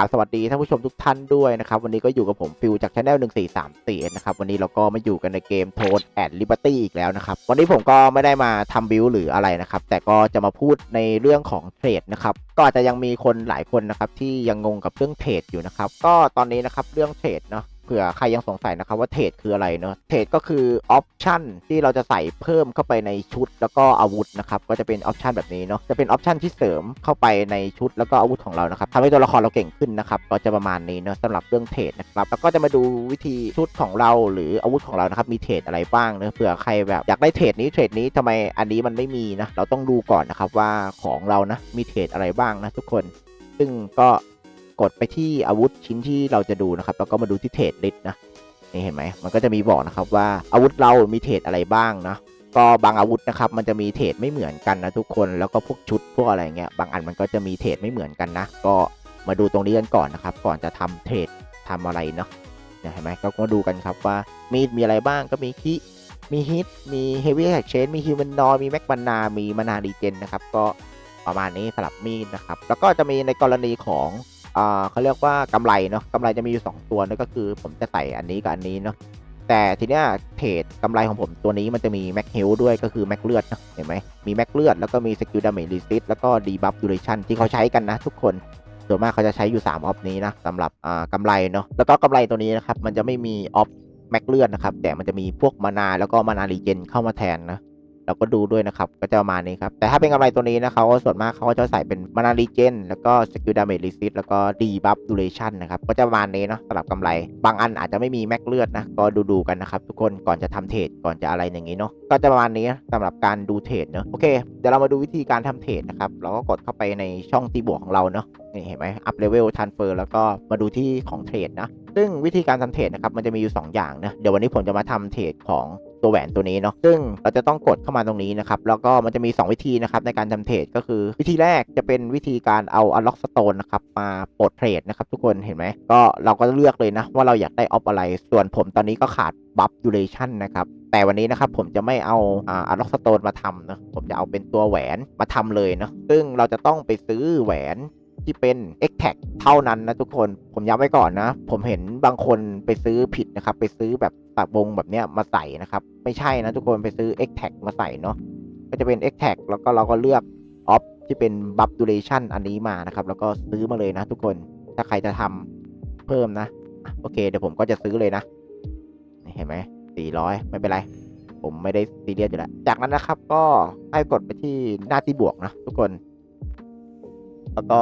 ราบสวัสดีท่านผู้ชมทุกท่านด้วยนะครับ วันนี้ก็อยู่กับผมฟิวจากช anel 1 4 3 4นะครับ วันนี้เราก็มาอยู่กันในเกมโทนแอดลิเบอร์ตี้อีกแล้วนะครับ วันนี้ผมก็ไม่ได้มาทำบิลหรืออะไรนะครับ แต่ก็จะมาพูดในเรื่องของเทรดนะครับ ก็อาจจะยังมีคนหลายคนนะครับที่ยังงงกับเรื่องเทรดอยู่นะครับ ก็ตอนนี้นะครับเรื่องเทรดเนาะ ผื่อใครยังสงสัยนะครับว่าเทรดคืออะไรเนาะเทรดก็คือออปชันที่เราจะใส่เพิ่มเข้าไปในชุดแล้วก็อาวุธนะครับก็จะเป็นออปชันแบบนี้เนาะจะเป็นออปชันที่เสริมเข้าไปในชุดแล้วก็อาวุธของเรานะครับทำให้ตัวละครเราเก่งขึ้นนะครับก็จะประมาณนี้เนาะสำหรับเรื่องเทรดนะครับแล้วก็จะมาดูวิธีชุดของเราหรืออาวุธของเรานะครับมีเทรดอะไรบ้างเนาะเผื่อใครแบบอยากได้เทรดนี้เทรดนี้ทำไมอันนี้มันไม่มีนะเราต้องดูก่อนนะครับว่าของเรานะมีเทรดอะไรบ้างนะทุกคน ซึ่งก็ กดไปที่อาวุธชิ้นที่เราจะดูนะครับ แล้วก็มาดูที่เทรดลิสต์นะนี่เห็นไหมมันก็จะมีบอกนะครับว่าอาวุธเรามีเทรดอะไรบ้างนะก็บางอาวุธนะครับมันจะมีเทรดไม่เหมือนกันนะทุกคนแล้วก็พวกชุดพวกอะไรเงี้ยบางอันมันก็จะมีเทรดไม่เหมือนกันนะ ก็มาดูตรงนี้กันก่อนนะครับ ก่อนจะทำเทรดทำอะไรเนาะเนี่ยเห็นไหมก็มาดูกันครับว่ามีดมีอะไรบ้างก็มีคิมีฮิตมีเฮฟวี่แฮกเชนมีฮิวแมนนอยมีแม็กมานามีมานารีเจนนะครับก็ประมาณนี้สลับมีดนะครับ แล้วก็จะมีในกรณีของ เขาเรียกว่ากำไรเนาะกำไรจะมีอยู่ 2 ตัวนั่นก็คือผมจะใส่อันนี้กับอันนี้เนาะแต่ทีเนี้ยเทรดกำไรของผมตัวนี้มันจะมีแม็กเฮลด้วยก็คือแม็กเลือดนะเห็นไหมมีแม็กเลือดแล้วก็มีสกิลดาเมจรีซิตแล้วก็ดีบัฟดูเรชั่นที่เขาใช้กันนะทุกคนส่วนมากเขาจะใช้อยู่3ออฟนี้นะสำหรับอ่ากำไรเนาะแล้วก็กำไรตัวนี้นะครับมันจะไม่มีออฟแม็กเลือดนะครับแต่มันจะมีพวกมานาแล้วก็มานารีเจนเข้ามาแทนนะ เราก็ดูด้วยนะครับ ก็จะประมาณนี้ครับ แต่ถ้าเป็นกำไรตัวนี้นะเขาส่วนมากเขาก็จะใส่เป็นมานารีเจนแล้วก็สกิลดาเมจรีซิตแล้วก็ดีบัฟดูเรชั่นนะครับก็จะประมาณนี้เนาะสำหรับกำไร บางอันอาจจะไม่มีแม็กเลือดนะก็ดูดูๆกันนะครับทุกคนก่อนจะทำเทรดก่อนจะอะไรอย่างนี้เนาะก็จะประมาณนี้สำหรับการดูเทรดเนาะโอเคเดี๋ยวเรามาดูวิธีการทำเทรดนะครับเราก็กดเข้าไปในช่องตีบวกของเราเนาะนี่เห็นไหมอัพเลเวลทันเฟอร์แล้วก็มาดูที่ของเทรดนะซึ่งวิธีการทำเทรดนะครับมันจะมีอยู่ 2 อย่างนะเดี๋ยววันนี้ผมจะมาทำเทรดของ ตัวแหวนตัวนี้เนาะซึ่งเราจะต้องกดเข้ามาตรงนี้นะครับแล้วก็มันจะมี 2 วิธีนะครับในการทำเทรดก็คือ วิธีแรกจะเป็นวิธีการเอา unlock stone นะครับมาปลดเทรดนะครับทุกคนเห็นไหมก็เราก็เลือกเลยนะว่าเราอยากได้ออฟอะไร ส่วนผมตอนนี้ก็ขาดบัฟดูเรชันนะครับแต่วันนี้นะครับผมจะไม่เอาอ่า unlock stone มาทำนะผมจะเอาเป็นตัวแหวนมาทำเลยเนาะซึ่งเราจะต้องไปซื้อแหวน ที่เป็น x t a g เท่านั้นนะทุกคนผมย้ำไว้ก่อนนะ ผมเห็นบางคนไปซื้อผิดนะครับ ไปซื้อแบบตัดวงแบบเนี้ยมาใส่นะครับ ไม่ใช่นะทุกคนไปซื้อ x t a g มาใส่เนาะก็จะเป็น x t a g แล้วก็เราก็เลือก off ที่เป็น buff duration อันนี้มานะครับ แล้วก็ซื้อมาเลยนะทุกคนถ้าใครจะทำเพิ่มนะอะโอเค เดี๋ยวผมก็จะซื้อเลยนะ เห็นไหม400ไม่เป็นไร ผมไม่ได้ซีเรียสอยู่แล้ว จากนั้นนะครับก็ให้กดไปที่หน้าที่บวกนะทุกคน แล้วก็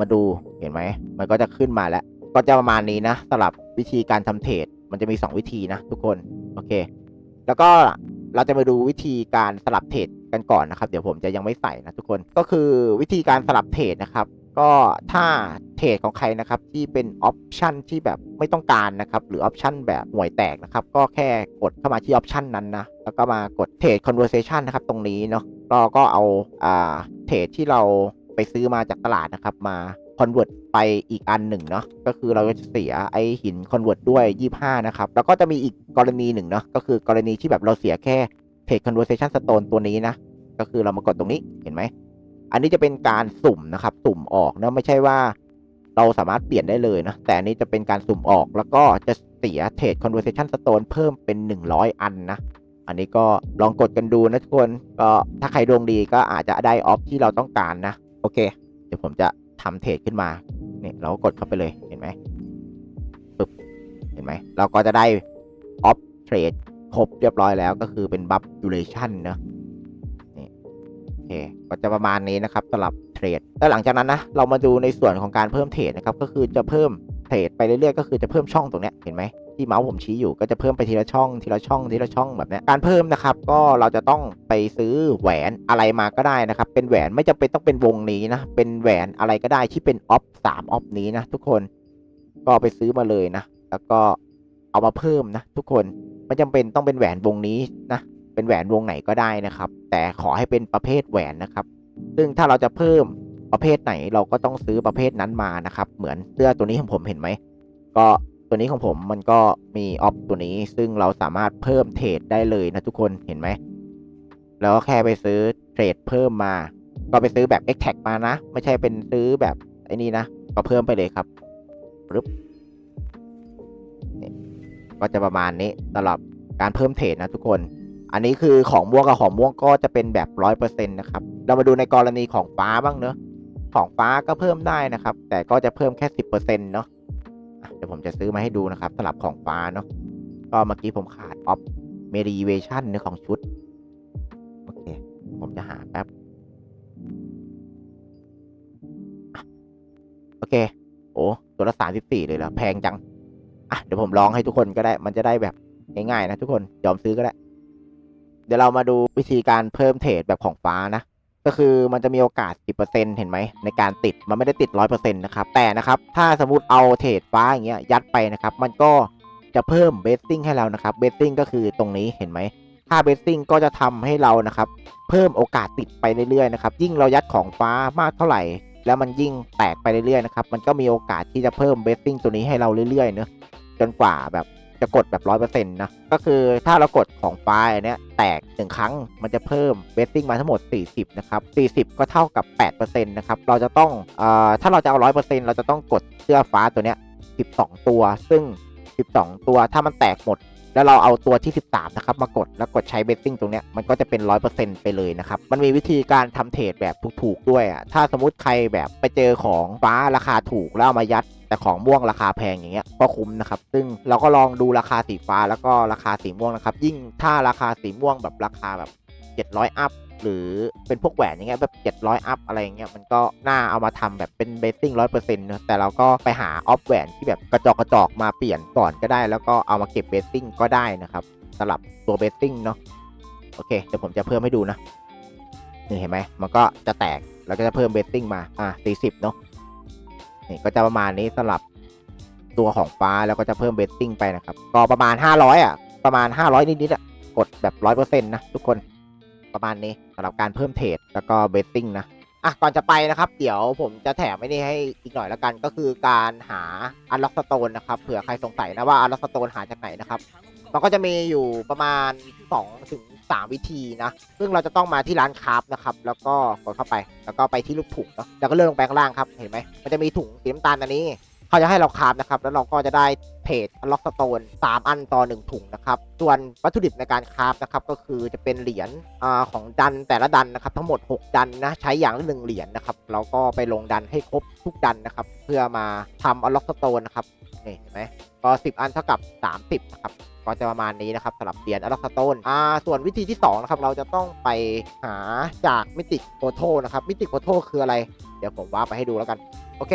มาดูเห็นไหม มันก็จะขึ้นมาแล้ว ก็จะประมาณนี้นะสำหรับวิธีการทำเทรดมันจะมี 2 วิธีนะทุกคน โอเค แล้วก็เราจะมาดูวิธีการสลับเทรดกันก่อนนะครับ เดี๋ยวผมจะยังไม่ใส่นะทุกคน ก็คือวิธีการสลับเทรดนะครับ ก็ถ้าเทรดของใครนะครับที่เป็นออปชันที่แบบไม่ต้องการนะครับ หรือออปชันแบบห่วยแตกนะครับ ก็แค่กดเข้ามาที่ออปชันนั้นนะ แล้วก็มากดเทรด conversation นะครับตรงนี้เนาะ เราก็เอาอ่าเทรดที่เรา ไปซื้อมาจากตลาดนะครับ มาคอนเวิร์ตไปอีกอันหนึ่งเนาะก็คือเราจะเสียไอหินคอนเวิร์ตด้วย 25 นะครับ แล้วก็จะมีอีกกรณีหนึ่งเนาะก็คือกรณีที่แบบเราเสียแค่เทรด conversation stone ตัวนี้นะ ก็คือเรามากดตรงนี้เห็นไหม อันนี้จะเป็นการสุ่มนะครับ สุ่มออกนะไม่ใช่ว่า เราสามารถเปลี่ยนได้เลยนะแต่อันนี้จะเป็นการสุ่มออกแล้วก็จะเสียเทรด conversation stone เพิ่มเป็น 100 อันนะอันนี้ก็ลองกดกันดูนะทุกคนก็ถ้าใครดวงดีก็อาจจะได้ออฟที่เราต้องการนะ อเค เดี๋ยวผมจะทำเทรดขึ้นมาเนี่ยเราก็กดเข้าไปเลยเห็นไหมปึ๊บเห็นไหมเราก็จะได้ออฟเทรดครบเรียบร้อยแล้วก็คือเป็นบัฟดูเรชั่นนะนี่โอเคก็จะประมาณนี้นะครับสำหรับเทรดแล้วหลังจากนั้นนะเรามาดูในส่วนของการเพิ่มเทรดนะครับก็คือจะเพิ่มเทรดไปเรื่อยๆก็คือจะเพิ่มช่องตรงเนี้ยเห็นไหม ที่เมาส์ผมชี้อยู่ก็จะเพิ่มไปทีละช่องทีละช่องทีละช่องแบบนี้การเพิ่มนะครับก็เราจะต้องไปซื้อแหวนอะไรมาก็ได้นะครับ เป็นแหวนไม่จำเป็นต้องเป็นวงนี้นะ เป็นแหวนอะไรก็ได้ที่เป็นออฟสามออฟนี้นะทุกคนก็ไปซื้อมาเลยนะ แล้วก็เอามาเพิ่มนะ ทุกคนไม่จำเป็นต้องเป็นแหวนวงนี้นะเป็นแหวนวงไหนก็ได้นะครับ แต่ขอให้เป็นประเภทแหวนนะครับ ซึ่งถ้าเราจะเพิ่มประเภทไหนเราก็ต้องซื้อประเภทนั้นมานะครับ เหมือนเสื้อตัวนี้ของผมเห็นไหมก็ ตัวนี้ของผมมันก็มีออฟตัวนี้ ซึ่งเราสามารถเพิ่มเทรดได้เลยนะทุกคนเห็นไหม แล้วก็แค่ไปซื้อเทรดเพิ่มมา ก็ไปซื้อแบบ x t a g มานะ ไม่ใช่เป็นซื้อแบบไอ้นี่นะ ก็เพิ่มไปเลยครับปึ๊บนี่ก็จะประมาณนี้สำหรับการเพิ่มเทรดนะทุกคน อันนี้คือของม่วงกับของม่วงก็จะเป็นแบบร้อยเปอร์เซ็นต์นะครับ เรามาดูในกรณีของฟ้าบ้างเนอะของฟ้าก็เพิ่มได้นะครับ แต่ก็จะเพิ่มแค่สิบเปอร์เซ็นต์เนาะ เดี๋ยวผมจะซื้อมาให้ดูนะครับสำหรับของฟ้าเนาะก็เมื่อกี้ผมขาดออฟเมดิเวชันเนื้อของชุด โอเค ผมจะหาแป๊บ โอเค โอ้ตัวละสามสิบสี่เลยเหรอแพงจัง อะ เดี๋ยวผมลองให้ทุกคนก็ได้ มันจะได้แบบง่ายๆนะทุกคน ยอมซื้อก็ได้ เดี๋ยวเรามาดูวิธีการเพิ่มเทรดแบบของฟ้านะ ก็คือมันจะมีโอกาส 10%เห็นไหมในการติดมันไม่ได้ติด 100%นะครับแต่นะครับถ้าสมมติเอาเทรดฟ้าอย่างเงี้ยยัดไปนะครับมันก็จะเพิ่มเบสซิ่งให้เรานะครับเบสซิ่งก็คือตรงนี้เห็นไหมถ้าเบสซิ่งก็จะทำให้เรานะครับเพิ่มโอกาสติดไปเรื่อยๆนะครับยิ่งเรายัดของฟ้ามากเท่าไหร่ แล้วมันยิ่งแตกไปเรื่อยๆนะครับมันก็มีโอกาสที่จะเพิ่มเบสซิ่งตัวนี้ให้เราเรื่อยๆเนอะจนกว่าแบบ จะกดแบบร้อยเปอร์เซ็นต์นะ ก็คือถ้าเรากดของฟ้าอันเนี้ยแตกหนึ่งครั้งมันจะเพิ่มเบสซิ่งมาทั้งหมด 40 นะครับ 40 ก็เท่ากับ 8%นะครับ เราจะต้องเอ่อถ้าเราจะเอา 100%เราจะต้องกดเสื้อฟ้าตัวเนี้ย 12 ตัว ซึ่ง 12 ตัวถ้ามันแตกหมด แล้วเราเอาตัวที่ 13 นะครับ มากดแล้วกดใช้เบสซิ่งตรงเนี้ยมันก็จะเป็น 100%ไปเลยนะครับ มันมีวิธีการทำเทรดแบบถูกๆด้วยอะถ้าสมมติใครแบบไปเจอของฟ้าราคาถูกแล้วเอามายัด แต่ของม่วงราคาแพงอย่างเงี้ยก็คุ้มนะครับ ซึ่งเราก็ลองดูราคาสีฟ้าแล้วก็ราคาสีม่วงนะครับ ยิ่งถ้าราคาสีม่วงแบบราคาแบบ 700 อัพหรือเป็นพวกแหวนอย่างเงี้ยแบบ 700 อัพอะไรอย่างเงี้ยมันก็น่าเอามาทำแบบเป็นเบสซิ่งร้อยเปอร์เซ็นต์นะแต่เราก็ไปหาออฟแหวนที่แบบกระจอกกระจอกมาเปลี่ยนก่อนก็ได้ แล้วก็เอามาเก็บเบสซิ่งก็ได้นะครับสำหรับตัวเบสซิ่งเนาะโอเคเดี๋ยวผมจะเพิ่มให้ดูนะนี่เห็นไหมมันก็จะแตกแล้วก็จะเพิ่มเบสซิ่งมาอะ40เนาะ นี่ก็จะประมาณนี้สำหรับตัวของฟ้าแล้วก็จะเพิ่มเบสซิ่งไปนะครับ ก็ประมาณ 500 อะ ประมาณ 500 นิดๆอะ กดแบบ 100%นะทุกคนประมาณนี้สำหรับการเพิ่มเทรดแล้วก็เบสซิ่งนะอะก่อนจะไปนะครับ เดี๋ยวผมจะแถมไว้นี่ให้อีกหน่อยแล้วกันก็คือการหาอันล็อกสโตนนะครับเผื่อใครสงสัยนะว่าอันล็อกสโตนหาจากไหนนะครับ มันก็จะมีอยู่ประมาณ2ถึง3วิธีนะ ซึ่งเราจะต้องมาที่ร้านคราฟนะครับ แล้วก็กดเข้าไป แล้วก็ไปที่ลูกถุงเนาะ แล้วก็เลื่อนลงไปข้างล่างครับ เห็นไหม มันจะมีถุงสีน้ำตาลอันนี้ เขาจะให้เราคราฟนะครับ แล้วเราก็จะได้เพจล็อกสโตน3อันต่อ1ถุงนะครับ ส่วนวัตถุดิบในการคราฟนะครับ ก็คือจะเป็นเหรียญอของดันแต่ละดันนะครับ ทั้งหมด 6 ดันนะ ใช้อย่างละหนึ่งเหรียญนะครับเราก็ไปลงดันให้ครบทุกดันนะครับ เพื่อมาทำล็อกสโตนนะครับ นี่เห็นไหมก็10 อันเท่ากับ 30นะครับ ก็จะประมาณนี้นะครับสำหรับเหรียญอล็อสโตนอ่าส่วนวิธีที่2นะครับเราจะต้องไปหาจากมิติโฟโต้นะครับมิติโฟโต้คืออะไร เดี๋ยวผมว่าไปให้ดูแล้วกัน โอเค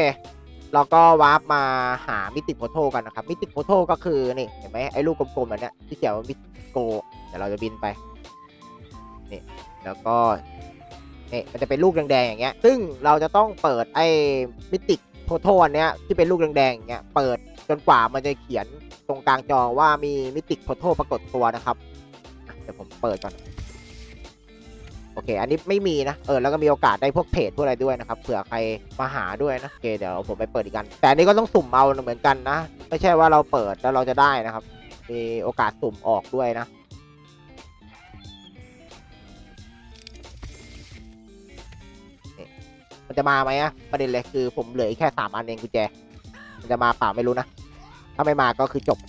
เราก็วาร์ปมาหามิติโฟโต้กันนะครับมิติโฟโต้ก็คือนี่เห็นไหมไอ้ลูกกลมๆแบบเนี้ยที่เขียนว่ามิติโกเดี๋ยวเราจะบินไปนี่แล้วก็นี่มันจะเป็นลูกแดงๆอย่างเงี้ย ซึ่งเราจะต้องเปิดไอ้มิติโฟโต้อันเนี้ยที่เป็นลูกแดงๆอย่างเงี้ยเปิด จนกว่ามันจะเขียนตรงกลางจอว่ามีมิติโฟโต้ปรากฏตัวนะครับเดี๋ยวผมเปิดก่อนโอเค อันนี้ไม่มีนะ เออ แล้วก็มีโอกาสได้พวกเพจพวกอะไรด้วยนะครับ เผื่อใครมาหาด้วยนะ โอเค เดี๋ยวผมไปเปิดอีกกัน แต่อันนี้ก็ต้องสุ่มเอาเหมือนกันนะ ไม่ใช่ว่าเราเปิดแล้วเราจะได้นะครับ มีโอกาสสุ่มออกด้วยนะ มันจะมาไหมอะประเด็นเลยคือผมเหลือแค่สามอันเองกุญแจ มันจะมาเปล่าไม่รู้นะาไม่มาก็คือจบ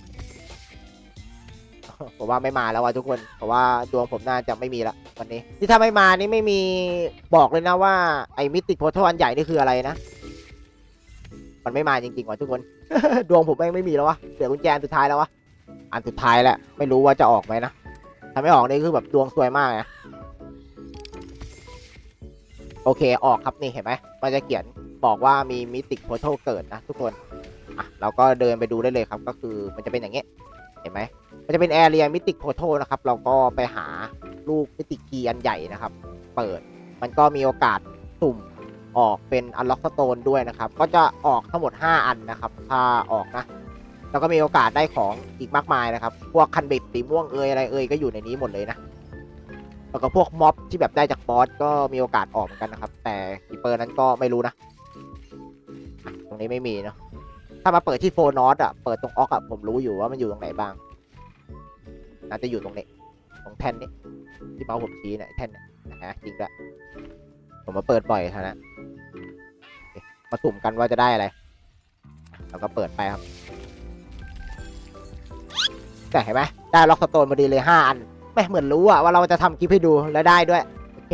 ผมว่าไม่มาแล้วว่ะทุกคนเพราะว่าดวงผมน่าจะไม่มีละวันนี้ ที่ถ้าไม่มานี่ไม่มีบอกเลยนะว่าไอ้มิติโพโทอันใหญ่นี่คืออะไรนะ มันไม่มาจริงๆว่ะทุกคน ดวงผมแม่งไม่มีแล้ววะเหลือกุญแจอันสุดท้ายแล้ววะอันสุดท้ายแหละไม่รู้ว่าจะออกไหมนะถ้าไม่ออกนี่คือแบบดวงสวยมากนะโอเคออกครับนี่เห็นไหมมันจะเขียนบอกว่ามีมิติโพโทเกิดนะทุกคน อะเราก็เดินไปดูได้เลยครับ ก็คือมันจะเป็นอย่างเงี้ยเห็นไหมมันจะเป็นแอเรียมิติโพโทนะครับ เราก็ไปหาลูกมิติคีอันใหญ่นะครับ เปิดมันก็มีโอกาสสุ่มออกเป็นอันล็อกสโตนด้วยนะครับ ก็จะออกทั้งหมด 5 อันนะครับ ถ้าออกนะ แล้วก็มีโอกาสได้ของอีกมากมายนะครับ พวกคันบิดสีม่วงเอยอะไรเอยก็อยู่ในนี้หมดเลยนะ แล้วก็พวกม็อบที่แบบได้จากบอสก็มีโอกาสออกเหมือนกันนะครับ แต่คีเปอร์นั้นก็ไม่รู้นะ ตรงนี้ไม่มีเนาะ ถ้ามาเปิดที่โฟนอสอะ เปิดตรงออกอะ ผมรู้อยู่ว่ามันอยู่ตรงไหนบ้าง น่าจะอยู่ตรงนี้ ตรงแท่นนี้ ที่เมาส์ผมชี้เนี่ยแท่นเนี่ยนะฮะจริงด้วยผมมาเปิดบ่อยเท่านั้นโอเคมาสุ่มกันว่าจะได้อะไรแล้วก็เปิดไปครับแต่เห็นไหมได้ล็อกสโตนมาดีเลยห้าอันไม่เหมือนรู้อะว่าเราจะทำคลิปให้ดูและได้ด้วย โอเค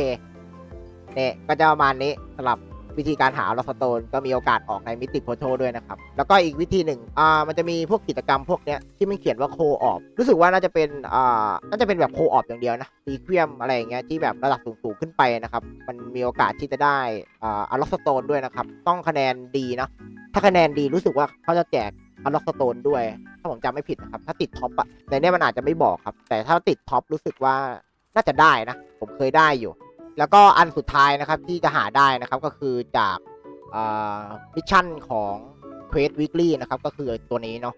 เนี่ยก็จะประมาณนี้สำหรับ วิธีการหาลอสโตนก็มีโอกาสออกในมิติโพโทด้วยนะครับ แล้วก็อีกวิธีหนึ่งอ่ามันจะมีพวกกิจกรรมพวกเนี้ยที่มันเขียนว่าโคออฟรู้สึกว่าน่าจะเป็นอ่าน่าจะเป็นแบบโคออฟอย่างเดียวนะรีเควมอะไรอย่างเงี้ยที่แบบระดับสูงๆขึ้นไปนะครับ มันมีโอกาสที่จะได้อ่าลอสโตนด้วยนะครับ ต้องคะแนนดีนะถ้าคะแนนดีรู้สึกว่าเขาจะแจกอัลล็อกสโตนด้วย ถ้าผมจำไม่ผิดนะครับ ถ้าติดท็อปอะในนี้มันอาจจะไม่บอกครับ แต่ถ้าติดท็อปรู้สึกว่าน่าจะได้นะ ผมเคยได้อยู่ แล้วก็อันสุดท้ายนะครับที่จะหาได้นะครับก็คือจากมิชชั่นของเควสวีคลี่นะครับก็คือตัวนี้เนาะ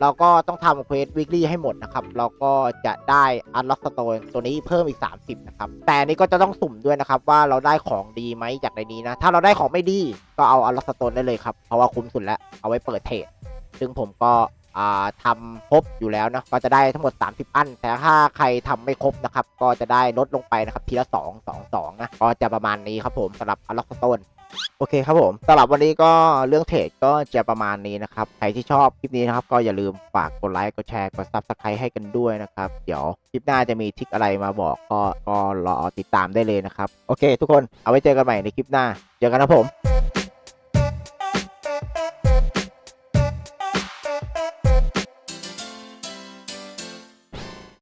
เราก็ต้องทำเควสวีคลี่ให้หมดนะครับ เราก็จะได้อันล็อกสโตนตัวนี้เพิ่มอีก 30 นะครับ แต่นี้ก็จะต้องสุ่มด้วยนะครับ ว่าเราได้ของดีไหมจากในนี้นะ ถ้าเราได้ของไม่ดีก็เอาอันล็อกสโตนได้เลยครับ เพราะว่าคุ้มสุดแล้ว เอาไว้เปิดเทรดซึ่งผมก็ ทำครบอยู่แล้วนะก็จะได้ทั้งหมด 30 อัน แต่ถ้าใครทำไม่ครบนะครับ ก็จะได้ลดลงไปนะครับทีละ 2 2 2นะก็จะประมาณนี้ครับผมสำหรับอัลล็อกสโตนโอเคครับผมสำหรับวันนี้ก็เรื่องเทรดก็จะประมาณนี้นะครับใครที่ชอบคลิปนี้นะครับ ก็อย่าลืมฝากกดไลค์กดแชร์กด Subscribe ให้กันด้วยนะครับ เดี๋ยวคลิปหน้าจะมีทริกอะไรมาบอกก็ก็รอติดตามได้เลยนะครับ โอเค ทุกคนเอาไว้เจอกันใหม่ในคลิปหน้า เจอกันนะผม